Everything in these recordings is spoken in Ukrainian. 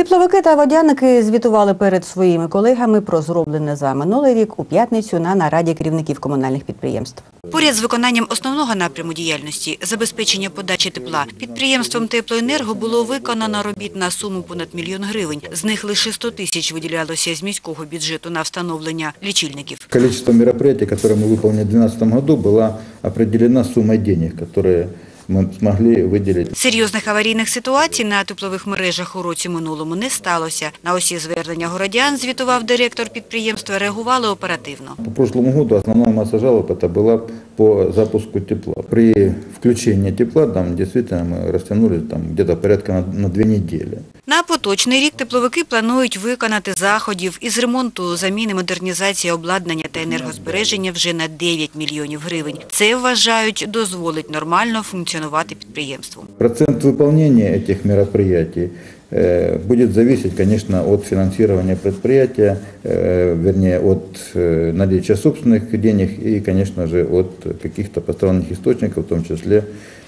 Тепловики та водяники звітували перед своїми колегами про зроблене за минулий рік у п'ятницю на нараді керівників комунальних підприємств. Поряд з виконанням основного напряму діяльності – забезпечення подачі тепла, підприємством «Теплоенерго» було виконано робіт на суму понад мільйон гривень. З них лише 100 тисяч виділялося з міського бюджету на встановлення лічильників. Количество мероприятий, которые мы выполнили в 2012 году, была определена сумма денег, которые мы смогли выделить. Серйозних аварійних ситуацій на теплових мережах у році минулому не сталося. На усі звернення городян, звітував директор підприємства, реагували оперативно. По прошлому году основная масса жалоб это была по запуску тепла. При включении тепла там действительно мы растянули там где-то порядка на, на две недели. На поточний рік тепловики планують виконати заходів із ремонту, заміни, модернізації обладнання та енергозбереження вже на 9 мільйонів гривень. Це, вважають, дозволить нормально функціонувати підприємству. Процент выполнения этих мероприятий э, будет зависеть, конечно, от финансирования предприятия, э, вернее, от э, наличия собственных денег и, конечно же, от каких-то посторонних источников, в том числе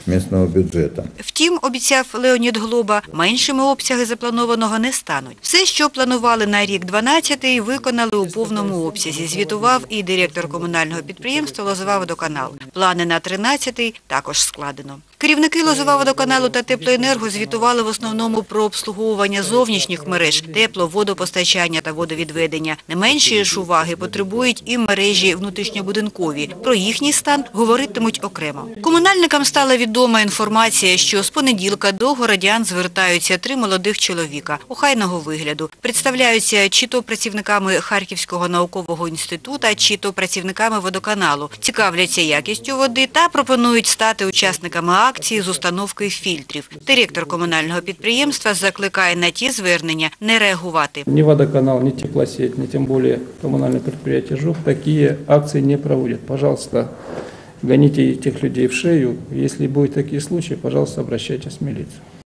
местного бюджета. Втім, обіцяв Леонід Глоба, меншими обсяги запланованого не стануть. Все, що планували на рік 12-й, виконали у повному обсязі, звітував і директор комунального підприємства «Лозова водоканал». Плани на 13-й також складено. Керівники «Лозова водоканалу» та «Теплоенерго» звітували в основному про обслуговування зовнішніх мереж, тепло, водопостачання та водовідведення. Не меншої ж уваги потребують і мережі внутрішньобудинкові. Про їхній стан говоритимуть окремо. Комунальникам стала відома інформація, що з понеділка до городян звертаються три молодих чоловіка охайного вигляду. Представляються чи то працівниками Харківського наукового інституту, чи то працівниками водоканалу. Цікавляться якістю води та пропонують стати учасниками акції з установки фільтрів. Директор комунального підприємства закликає на ті звернення не реагувати. Ні водоканал, ні теплосеть, ні тим більше комунальне підприємство ЖУК такі акції не проводять. Пожалуйста, гоните тих людей в шею. Якщо будуть такі случаи, пожалуйста, обращайтесь в милицию.